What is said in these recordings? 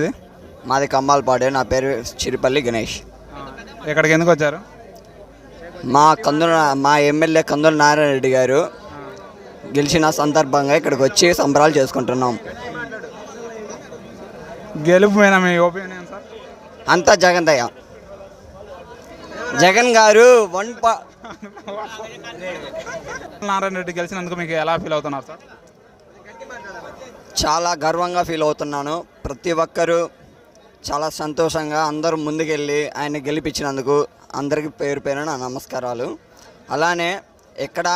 ఇది మాది కమ్మాలపాడే నా పేరు చిరుపల్లి గణేష్. ఇక్కడికి ఎందుకు వచ్చారు? మా కందుల మా ఎమ్మెల్యే కందుల నారాయణ రెడ్డి గారు గెలిచిన సందర్భంగా ఇక్కడికి వచ్చి సంబరాలు చేసుకుంటున్నాం. గెలుపు మీద మీ ఒపీనియన్ సార్? అంతా జగన్ దయ జగన్ గారు వన్ పా నారాయణ రెడ్డి గెలిచినందుకు మీకు ఎలా ఫీల్ అవుతున్నారు సార్? చాలా గర్వంగా ఫీల్ అవుతున్నాను. ప్రతి ఒక్కరూ చాలా సంతోషంగా అందరూ ముందుకెళ్ళి ఆయన గెలిపించినందుకు అందరికీ పేరు పేరు నా నమస్కారాలు. అలానే ఇక్కడ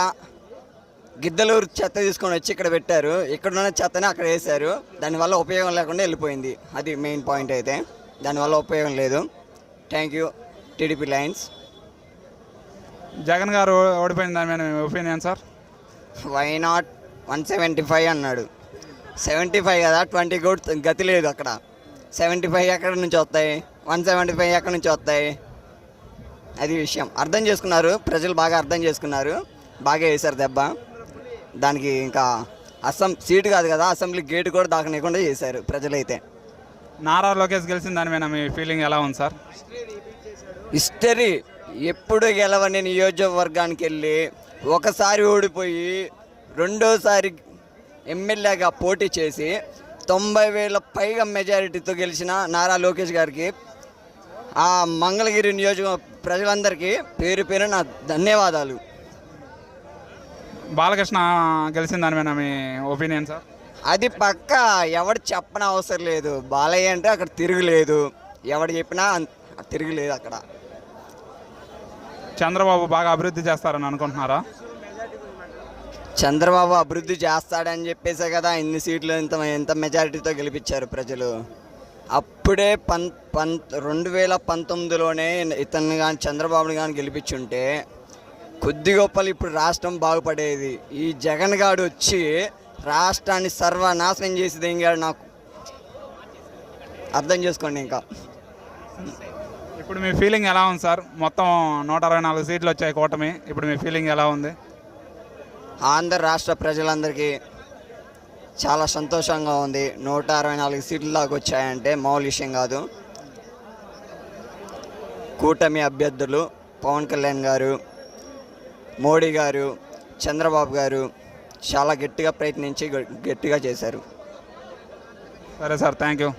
గిద్దలూరు చెత్త తీసుకొని వచ్చి ఇక్కడ పెట్టారు. ఇక్కడ ఉన్న చెత్తని అక్కడ వేశారు. దానివల్ల ఉపయోగం లేకుండా వెళ్ళిపోయింది. అది మెయిన్ పాయింట్ అయితే. దానివల్ల ఉపయోగం లేదు. Thank you TDP lines Jagan garu ఓడిపోయిన దాని మీద opinion sir? Why not one seventy five అన్నాడు. సెవెంటీ ఫైవ్ కదా ట్వంటీ కూడా గతి లేదు అక్కడ. సెవెంటీ ఫైవ్ ఎక్కడి నుంచి వస్తాయి? వన్ సెవెంటీ ఫైవ్ ఎక్కడి నుంచి వస్తాయి? అది విషయం. అర్థం చేసుకున్నారు. ప్రజలు బాగా అర్థం చేసుకున్నారు. బాగా వేశారు దెబ్బ. దానికి ఇంకా అసం సీటు కాదు కదా అసెంబ్లీ గేట్ కూడా దాకనీయకుండా చేశారు ప్రజలైతే. నారా లోకేష్ గెలిచిన దాని మీద మీ ఫీలింగ్ ఎలా ఉంది సార్? హిస్టరీ. ఎప్పుడు గెలవని నియోజకవర్గానికి వెళ్ళి ఒకసారి ఓడిపోయి రెండోసారి ఎమ్మెల్యేగా పోటీ చేసి తొంభై వేల పైగా మెజారిటీతో గెలిచిన నారా లోకేష్ గారికి ఆ మంగళగిరి నియోజక ప్రజలందరికీ పేరు పేరు నా ధన్యవాదాలు. బాలకృష్ణ గెలిచిన దాని మీద మీ ఒపీనియన్ సార్? అది పక్క ఎవడు చెప్పన అవసరం లేదు. బాలయ్య అంటే అక్కడ తిరుగులేదు. ఎవడు చెప్పినా తిరుగులేదు అక్కడ. చంద్రబాబు బాగా అభివృద్ధి చేస్తారని అనుకుంటున్నారా? చంద్రబాబు అభివృద్ధి చేస్తాడని చెప్పేసే కదా ఇన్ని సీట్లు ఇంత ఎంత మెజారిటీతో గెలిపించారు ప్రజలు. అప్పుడే పం పం రెండు వేల పంతొమ్మిదిలోనే ఇతను కానీ చంద్రబాబుని కానీ గెలిపించుంటే కొద్ది గొప్పలు ఇప్పుడు రాష్ట్రం బాగుపడేది. ఈ జగన్ గాడు వచ్చి రాష్ట్రాన్ని సర్వనాశనం చేసేది ఏం కాదు నాకు? అర్థం చేసుకోండి ఇంకా. ఇప్పుడు మీ ఫీలింగ్ ఎలా ఉంది సార్? మొత్తం నూట అరవై నాలుగు సీట్లు వచ్చాయి కూటమి. ఇప్పుడు మీ ఫీలింగ్ ఎలా ఉంది? ఆంధ్ర రాష్ట్ర ప్రజలందరికీ చాలా సంతోషంగా ఉంది. నూట అరవై నాలుగు సీట్ల దాకా వచ్చాయంటే మామూలు విషయం కాదు. కూటమి అభ్యర్థులు పవన్ కళ్యాణ్ గారు మోడీ గారు చంద్రబాబు గారు చాలా గట్టిగా ప్రయత్నించి గట్టిగా చేశారు. సరే సార్ థ్యాంక్ యూ